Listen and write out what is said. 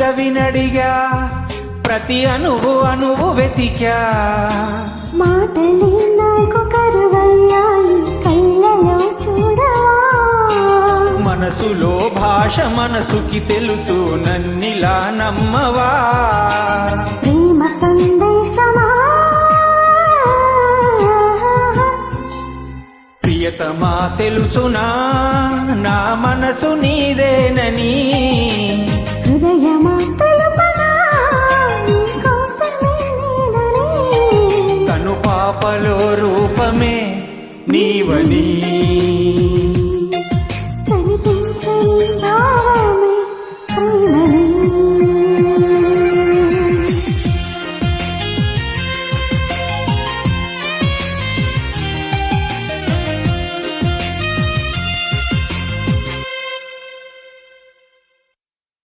పెదవినడిగా ప్రతి అణువు అణువు వెతికా. మాటలే నాకు కరువయ్యాయి కళ్ళలో చూడవా? మనసులో భాష మనసుకి తెలుసు నన్నిలా నమ్మవా? ప్రేమ సందేశమా? ప్రియతమా తెలుసునా? నా మనసు నీదేనని? పాపలో రూపమే నీవని.